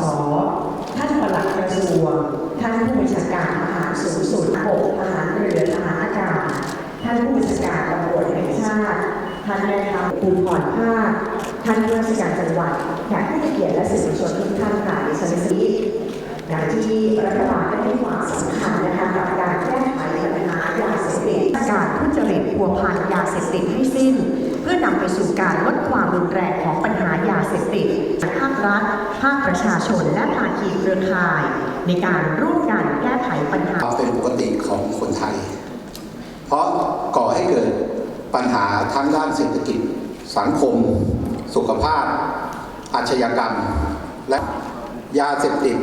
สท่านปลัดกระทรวง ท่านผู้บัญชาการทหารสูงสุดบกทหารเรือทหารอากาศ ท่านผู้บัญชาการตำรวจแห่งชาติ ท่านแม่ทัพภูพรภาค ท่านผู้ราชการจังหวัดแขกผู้เกียรติและสื่อมวลชนทุกท่านค่ะดิฉันซีอย่างที่รัฐบาลได้ให้ความสำคัญนะคะกับการแก้ไขปัญหายาเสพติดการทุจริตพัวพันยาเสพติดให้สิ้น พื่อนำไปสู่การลดความรุนแรงของปัญหายาเสพติดภาครัฐ ภาคประชาชน และภาคีเครือข่าย ในการร่วมกันแก้ไขปัญหาเป็นปกติของคนไทย เพราะก่อให้เกิดปัญหาทั้งด้านเศรษฐกิจ สังคม สุขภาพ อาชญากรรม และยาเสพติด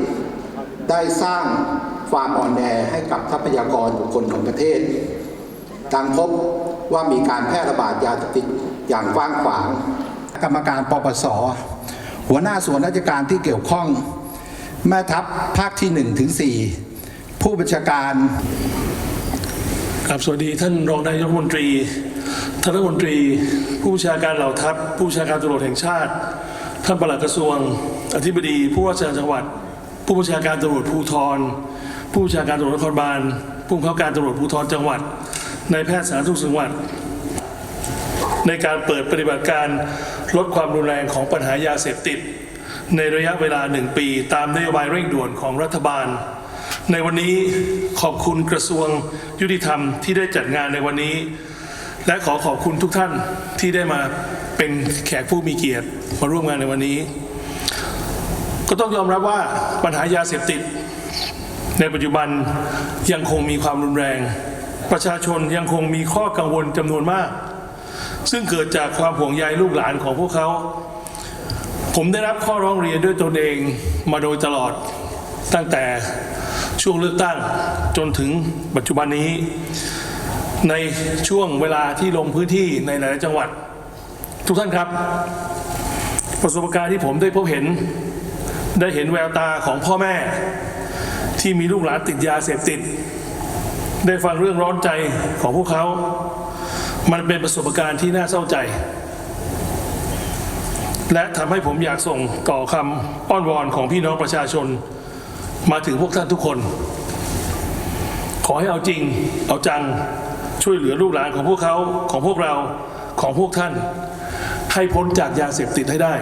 ได้สร้างความอ่อนแอให้กับทรัพยากรบุคคลของประเทศดังพบ ว่ามีการแพร่ระบาดยาเสพติดอย่างกว้างขวาง กรรมการปปส หัวหน้าส่วนราชการที่เกี่ยวข้อง แม่ทัพภาคที่1ถึง4ผู้บัญชาการครับสวัสดีท่านรองนายกรัฐมนตรีท่านรัฐมนตรี ผู้บัญชาการเหล่าทัพ ผู้บัญชาการตำรวจแห่งชาติ ท่านปลัดกระทรวง อธิบดี ผู้ว่าราชการจังหวัด ผู้บัญชาการตำรวจภูธรผู้บัญชาการตำรวจนครบาลผู้บังคับการตำรวจภูธรจังหวัด ในแพทย์สาธารณสุขจังหวัด ในการเปิดปฏิบัติการลดความรุนแรงของปัญหายาเสพติด ในระยะเวลาหนึ่งปี ตามนโยบายเร่งด่วนของรัฐบาล ในวันนี้ขอบคุณกระทรวงยุติธรรมที่ได้จัดงานในวันนี้ และขอขอบคุณทุกท่านที่ได้มาเป็นแขกผู้มีเกียรติมาร่วมงานในวันนี้ ก็ต้องยอมรับว่าปัญหายาเสพติด ในปัจจุบันยังคงมีความรุนแรง ประชาชนยังคงมีข้อกังวลจำนวนมาก ซึ่งเกิดจากความห่วงใยลูกหลานของพวกเขา ผมได้รับข้อร้องเรียนด้วยตนเองมาโดยตลอดตั้งแต่ช่วงเลือกตั้งจนถึงปัจจุบันนี้ ในช่วงเวลาที่ลงพื้นที่ในหลายจังหวัด ทุกท่านครับ ประสบการณ์ที่ผมได้พบเห็น ได้เห็นแววตาของพ่อแม่ที่มีลูกหลานติดยาเสพติด ได้ฟังเรื่องร้อนใจของพวกเขา มันเป็นประสบการณ์ที่น่าเศร้าใจ และทำให้ผมอยากส่งต่อคำอ้อนวอนของพี่น้องประชาชน มาถึงพวกท่านทุกคน ขอให้เอาจริง เอาจังช่วยเหลือลูกหลานของพวกเขาของพวกเราของพวกท่าน ให้พ้นจากยาเสพติดให้ได้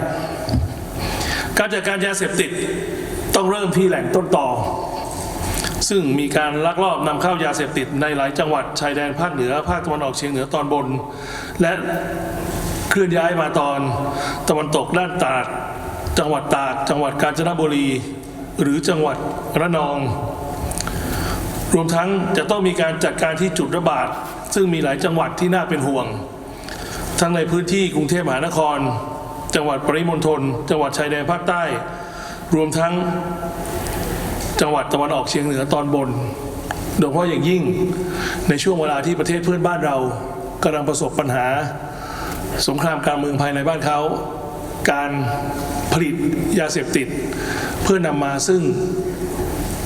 การจัดการยาเสพติดต้องเริ่มที่แหล่งต้นต่อ ซึ่งมีการลักลอบนำเข้ายาเสพติดในหลายจังหวัดชายแดนภาคเหนือภาคตะวันออกเฉียงเหนือตอนบน และเคลื่อนย้ายมาตอนตะวันตกด้านตาดจังหวัดตากจังหวัดกาญจนบุรี หรือจังหวัดระนอง รวมทั้งจะต้องมีการจัดการที่จุดระบาด ซึ่งมีหลายจังหวัดที่น่าเป็นห่วง ทั้งในพื้นที่กรุงเทพมหานคร จังหวัดปริมณฑลจังหวัดชายแดนภาคใต้ รวมทั้ง จังหวัดตะวันออกเฉียงเหนือตอนบน โดยเฉพาะอย่างยิ่งในช่วงเวลาที่ประเทศเพื่อนบ้านเรากำลังประสบปัญหา สงครามกางเมืองภายในบ้านเขา การผลิตยาเสพติด เพื่อนำมาซึ่ง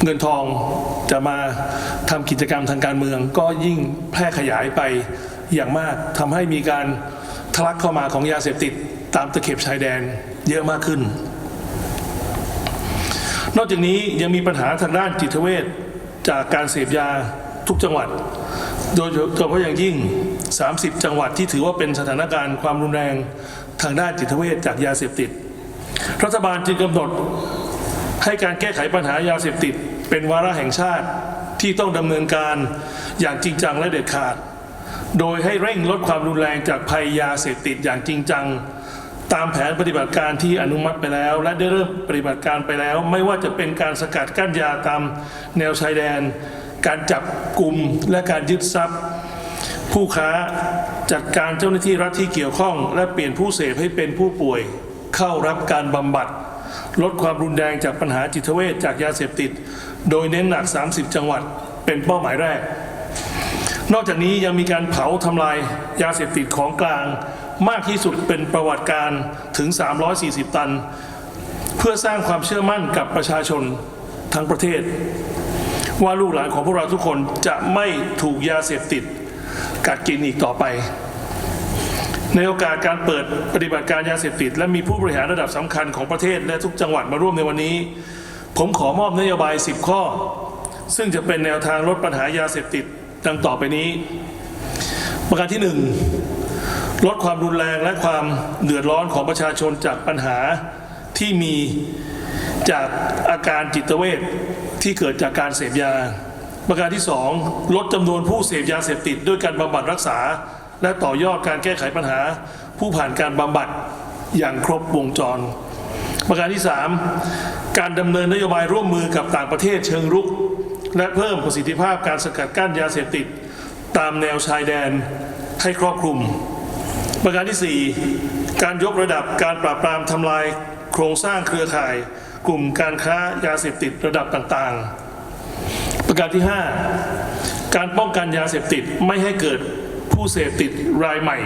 เงินทองจะมาทำกิจกรรมทางการเมือง ก็ยิ่งแพร่ขยายไปอย่างมากทำให้มีการทะลักเข้ามาของยาเสพติดตามตะเข็บชายแดนเยอะมากขึ้น นอกจากนี้ยังมีปัญหาทางด้านจิตเวชจากการเสพยาทุกจังหวัด โดยเฉพาะอย่างยิ่ง 30 จังหวัดที่ถือว่าเป็นสถานการณ์ความรุนแรงทางด้านจิตเวชจากยาเสพติด รัฐบาลจึงกำหนดให้การแก้ไขปัญหายาเสพติด เป็นวาระแห่งชาติที่ต้องดำเนินการอย่างจริงจังและเด็ดขาด โดยให้เร่งลดความรุนแรงจากภัยยาเสพติดอย่างจริงจัง ตามแผนปฏิบัติการที่อนุมัติไปแล้ว และได้เริ่มปฏิบัติการไปแล้ว ไม่ว่าจะเป็นการสกัดกั้นยาตามแนวชายแดน การจับกลุ่มและการยึดทรัพย์ ผู้ค้าจัดการเจ้าหน้าที่รัฐที่เกี่ยวข้อง และเปลี่ยนผู้เสพให้เป็นผู้ป่วย เข้ารับการบำบัด ลดความรุนแรงจากปัญหาจิตเวชจากยาเสพติด โดยเน้นหนัก 30 จังหวัด เป็นเป้าหมายแรก นอกจากนี้ยังมีการเผาทำลายยาเสพติดของกลาง มากที่สุดเป็นประวัติการถึง 340 ตัน เพื่อสร้างความเชื่อมั่นกับประชาชนทั้งประเทศ ว่าลูกหลานของพวกเราทุกคนจะไม่ถูกยาเสพติดกัดกินอีกต่อไป ในโอกาสการเปิดปฏิบัติการยาเสพติด และมีผู้บริหารระดับสำคัญของประเทศและทุกจังหวัดมาร่วมในวันนี้ ผมขอมอบนโยบาย 10 ข้อ ซึ่งจะเป็นแนวทางลดปัญหายาเสพติดดังต่อไปนี้ ประการที่ 1 ลดความรุนแรงและความเดือดร้อนของประชาชนจากปัญหาที่มีจากอาการจิตเวทที่เกิดจากการเสพยา ประการที่ 2 ลดจำนวนผู้เสพยาเสพติดด้วยการบำบัดรักษา และต่อยอดการแก้ไขปัญหา ผู้ผ่านการบำบัดอย่างครบวงจร ประการที่ 3 การดำเนินนโยบายร่วมมือกับต่างประเทศเชิงรุก และเพิ่มประสิทธิภาพการสกัดกั้นยาเสพติด ตามแนวชายแดนให้ครอบคลุม ประการที่ 4 การยกระดับการปราบปรามทำลายโครงสร้างเครือข่าย กลุ่มการค้ายาเสพติดระดับต่างๆ ประการที่ 5 การป้องกันยาเสพติดไม่ให้เกิดผู้เสพติดรายใหม่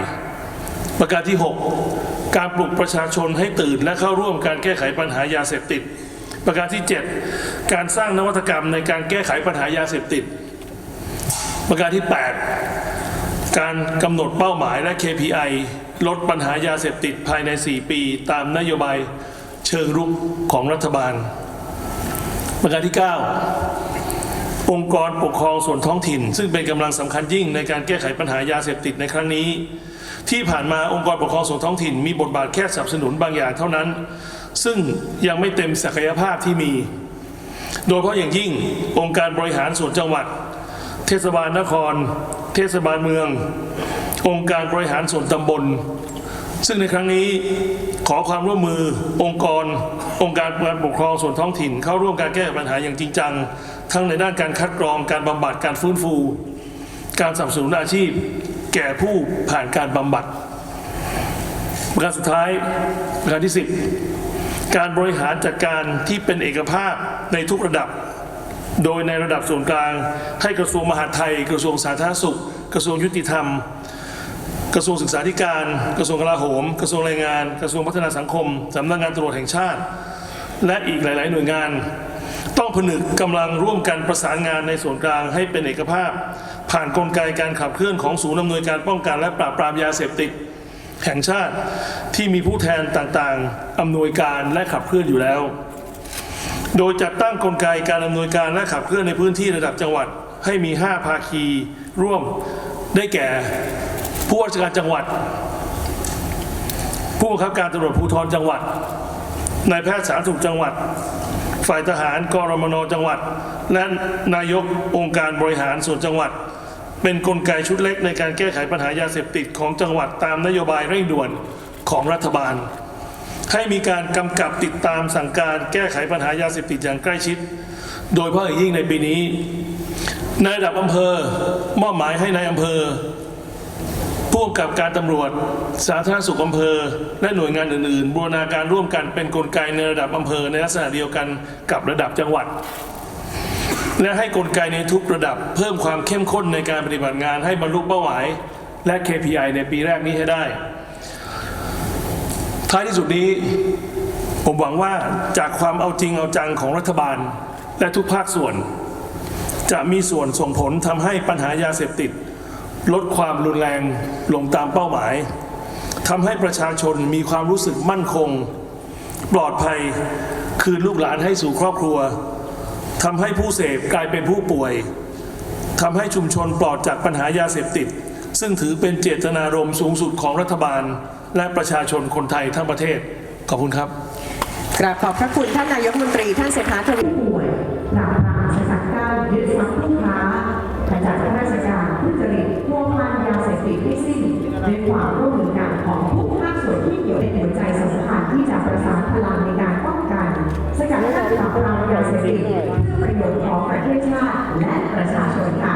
ประการที่ 6 การปลุกประชาชนให้ตื่นและเข้าร่วมการแก้ไขปัญหายาเสพติด ประการที่ 7 การสร้างนวัตกรรมในการแก้ไขปัญหายาเสพติด ประการที่ 8 การกำหนดเป้าหมายและ KPI ลดปัญหายาเสพติดภายใน 4 ปี ตามนโยบายเชิงรุกของรัฐบาล ประการที่ 9 องค์กรปกครองส่วนท้องถิ่น ซึ่งเป็นกำลังสำคัญยิ่งในการแก้ไขปัญหายาเสพติดในครั้งนี้ ที่ผ่านมาองค์กรปกครองส่วนท้องถิ่น มีบทบาทแค่สนับสนุนบางอย่างเท่านั้น ซึ่งยังไม่เต็มศักยภาพที่มี โดยเฉพาะอย่างยิ่งองค์การบริหารส่วนจังหวัด เทศบาลนคร เทศบาลเมือง องค์การบริหารส่วนตำบล ซึ่งในครั้งนี้ขอความร่วมมือองค์กร องค์การการปกครองส่วนท้องถิ่น เข้าร่วมการแก้ปัญหาอย่างจริงจัง ทั้งในด้านการคัดกรองการบำบัดการฟื้นฟู การสนับสนุนอาชีพ แก่ผู้ผ่านการบำบัดประการสุดท้ายประการที่ 10 การบริหารจัดการที่เป็นเอกภาพในทุกระดับ โดยในระดับส่วนกลาง ให้กระทรวงมหาดไทย กระทรวงสาธารณสุข กระทรวงยุติธรรม กระทรวงศึกษาธิการ กระทรวงกลาโหม กระทรวงแรงงาน กระทรวงพัฒนาสังคมสำนักงานตำรวจแห่งชาติ และอีกหลาย ๆ หน่วยงาน ต้องผนึกกำลังร่วมกันประสานงานในส่วนกลางให้เป็นเอกภาพ ผ่านกลไกการขับเคลื่อนของศูนย์อำนวยการป้องกันและปราบปรามยาเสพติดแห่งชาติที่มีผู้แทนต่าง ๆอำนวยการและขับเคลื่อนอยู่แล้ว โดยจัดตั้งกลไกการอำนวยการและขับเคลื่อนในพื้นที่ระดับจังหวัดให้มี 5 ภาคีร่วมได้แก่ผู้ว่าราชการจังหวัด ผู้บังคับการตำรวจภูธรจังหวัดนายแพทย์สาธารณสุขจังหวัด ฝ่ายทหารกรมนจังหวัด และนายกองค์การบริหารส่วนจังหวัด เป็นกลไกชุดเล็กในการแก้ไขปัญหายาเสพติดของจังหวัดตามนโยบายเร่งด่วนของรัฐบาล ให้มีการกำกับติดตามสั่งการแก้ไขปัญหายาเสพติดอย่างใกล้ชิด โดยเฉพาะอย่างยิ่งในปีนี้ในระดับอำเภอมอบหมายให้ในายอำเภอผู้กำกับการตำรวจ สาธารณสุขอำเภอ และหน่วยงานอื่นๆ บูรณาการร่วมกันเป็นกลไกในระดับอำเภอในลักษณะเดียวกันกับระดับจังหวัด และให้กลไกในทุกระดับเพิ่มความเข้มข้นในการปฏิบัติงานให้บรรลุเป้าหมาย และ KPI ในปีแรกนี้ให้ได้ ท้ายที่สุดนี้ผมหวังว่าจากความเอาจริงเอาจังของรัฐบาล และทุกภาคส่วน จะมีส่วนส่งผลทำให้ปัญหายาเสพติด ลดความรุนแรงลงตามเป้าหมายทำให้ประชาชนมีความรู้สึกมั่นคง ปลอดภัยคืนลูกหลานให้สู่ครอบครัวทำให้ผู้เสพกลายเป็นผู้ป่วยทำให้ชุมชนปลอดจากปัญหายาเสพติด ซึ่งถือเป็นเจตนารมณ์สูงสุดของรัฐบาล และประชาชนคนไทยทั้งประเทศ ขอบคุณครับ กราบขอบพระคุณท่านนายกรัฐมนตรีท่านเศรษฐาทวีป่วยปราบปรามสกัดกั้นยึดทรัพย์ผู้ค้าขจัดข้าราชการทุจริตพวกพันยาเสพติดให้สิ้นด้วยความร่วมมือกันของทุกภาคส่วนที่เกี่ยวเป็นหัวใจสำคัญที่จะประสานพลังในการป้องกันสกัดกั้นปราบปรามยาเสพติดเพื่อประโยชน์ของประเทศชาติและประชาชนค่ะ